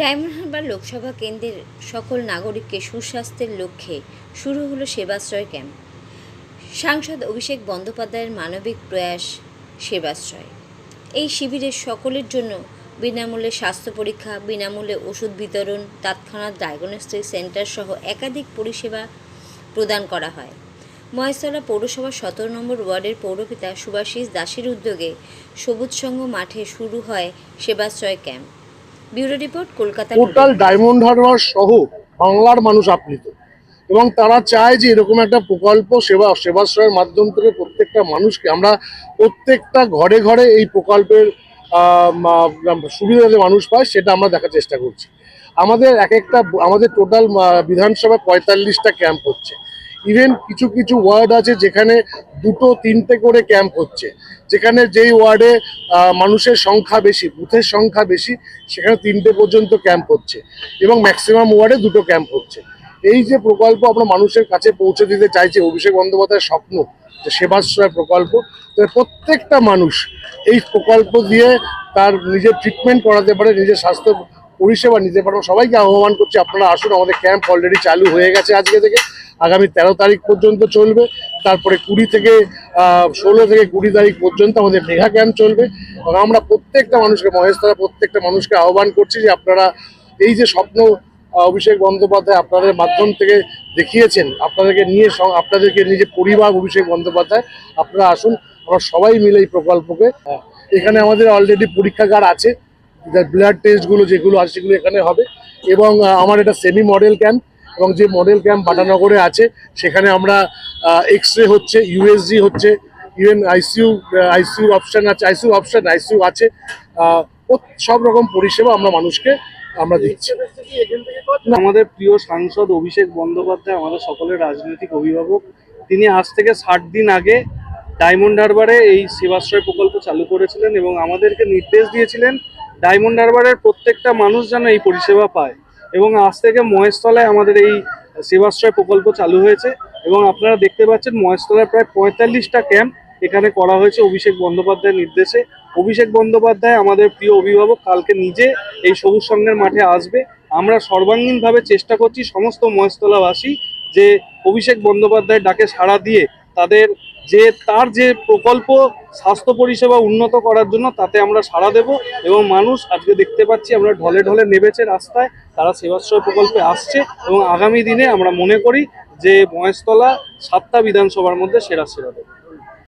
Diamond Harbour Lok Sabha কেন্দ্রের সকল নাগরিককে সুস্বাস্থ্যের লক্ষ্যে শুরু হলো সেবাশ্রয় ক্যাম্প। সাংসদ অভিষেক বন্দ্যোপাধ্যায়ের মানবিক প্রয়াস সেবাশ্রয়। এই শিবিরে সকলের জন্য বিনামূল্যে স্বাস্থ্য পরীক্ষা, বিনামূল্যে ওষুধ বিতরণ, তৎক্ষণাৎ ডায়াগনস্টিক সেন্টার সহ একাধিক পরিষেবা প্রদান করা হয়। মহেশতলা পৌরসভার সতেরো নম্বর ওয়ার্ডের পৌরপিতা সুভাষিস দাসের উদ্যোগে সবুজ সংঘ মাঠে শুরু হয় Sebashray camp. Bureau report, Kolkata total Diamond Harbour সহ বাংলার মানুষ আপ্লিত। এবং তারা চায় যে এরকম একটা প্রকল্প, সেবা, সেবাশ্রয়ের মাধ্যম থেকে প্রত্যেকটা মানুষকে আমরা প্রত্যেকটা ঘরে ঘরে এই প্রকল্পের সুবিধা যাতে মানুষ পায়, সেটা আমরা দেখার চেষ্টা করছি। আমাদের এক একটা, আমাদের টোটাল বিধানসভায় পঁয়তাল্লিশটা ক্যাম্প হচ্ছে। ইভেন কিছু কিছু ওয়ার্ড আছে যেখানে দুটো, তিনটে করে ক্যাম্প হচ্ছে। যেখানে যেই ওয়ার্ডে মানুষের সংখ্যা বেশি, বুথের সংখ্যা বেশি, সেখানে তিনটে পর্যন্ত ক্যাম্প হচ্ছে। এবং ম্যাক্সিমাম ওয়ার্ডে দুটো ক্যাম্প হচ্ছে। এই যে প্রকল্প আমরা মানুষের কাছে পৌঁছে দিতে চাইছি, অভিষেক বন্দ্যোপাধ্যায়ের স্বপ্ন, যে সেবাশ্রয় প্রকল্প তো প্রত্যেকটা মানুষ এই প্রকল্প দিয়ে তার নিজের ট্রিটমেন্ট করাতে পারে, নিজের স্বাস্থ্য পরিষেবা নিতে পারে সবাইকে আহ্বান করছি, আপনারা আসুন, আমাদের ক্যাম্প অলরেডি চালু হয়ে গেছে আজকে থেকে। আগামী তেরো তারিখ পর্যন্ত চলবে। তারপরে কুড়ি থেকে ষোলো থেকে কুড়ি তারিখ পর্যন্ত আমাদের মেঘা ক্যাম্প চলবে। এবং আমরা প্রত্যেকটা মানুষকে মহেশতলা প্রত্যেকটা মানুষকে আহ্বান করছি যে আপনারা এই যে স্বপ্ন অভিষেক বন্দ্যোপাধ্যায় আপনাদের মাধ্যম থেকে দেখিয়েছেন, আপনাদেরকে নিয়ে আপনাদেরকে নিজে পরিবার অভিষেক বন্দ্যোপাধ্যায়, আপনারা আসুন, আমরা সবাই মিলে এই প্রকল্পকে এখানে আমাদের অলরেডি পরীক্ষাগার আছে। ব্লাড টেস্টগুলো যেগুলো আছে সেগুলো এখানে হবে। এবং আমার এটা সেমি মডেল ক্যাম্প এবং যে মডেল ক্যাম্প বাটানগরে আছে, সেখানে আমরা এক্স রে হচ্ছে ইউএসজি হচ্ছে ইভেন আইসিইউ আইসিইউ অপশন আছে আইসিউ অপশন আইসিউ আছে সব রকম পরিষেবা আমরা মানুষকে, আমরা দিচ্ছি। আমাদের প্রিয় সাংসদ অভিষেক বন্দ্যোপাধ্যায়, আমাদের সকলের রাজনৈতিক অভিভাবক, তিনি আজ থেকে ষাট দিন আগে ডায়মন্ড হারবারে এই সেবাশ্রয় প্রকল্প চালু করেছিলেন এবং আমাদেরকে নির্দেশ দিয়েছিলেন ডায়মন্ড হারবারের প্রত্যেকটা মানুষ যেন এই পরিষেবা পায়। এবং আজ থেকে মহেশতলায় আমাদের এই সেবাশ্রয় প্রকল্প চালু হয়েছে এবং আপনারা দেখতে পাচ্ছেন মহেশতলায় প্রায় পঁয়তাল্লিশটা ক্যাম্প এখানে করা হয়েছে অভিষেক বন্দ্যোপাধ্যায়ের নির্দেশে। অভিষেক বন্দ্যোপাধ্যায় আমাদের প্রিয় অভিভাবক, কালকে নিজে এই সবুজ সংঘের মাঠে আসবে। আমরা সর্বাঙ্গীনভাবে চেষ্টা করছি সমস্ত মহেশতলাবাসী যে অভিষেক বন্দ্যোপাধ্যায়ের ডাকে সাড়া দিয়ে তাদের যে, তার যে প্রকল্প স্বাস্থ্য পরিষেবা উন্নত করার জন্য, তাতে আমরা সাড়া দেব এবং মানুষ আজকে দেখতে পাচ্ছি আমরা ঢলে ঢলে নেবেছে রাস্তায়, তারা সেবাশ্রয় প্রকল্পে আসছে এবং আগামী দিনে আমরা মনে করি যে মহেশতলা সাতটা বিধানসভার মধ্যে সেরা সেরা দেবে।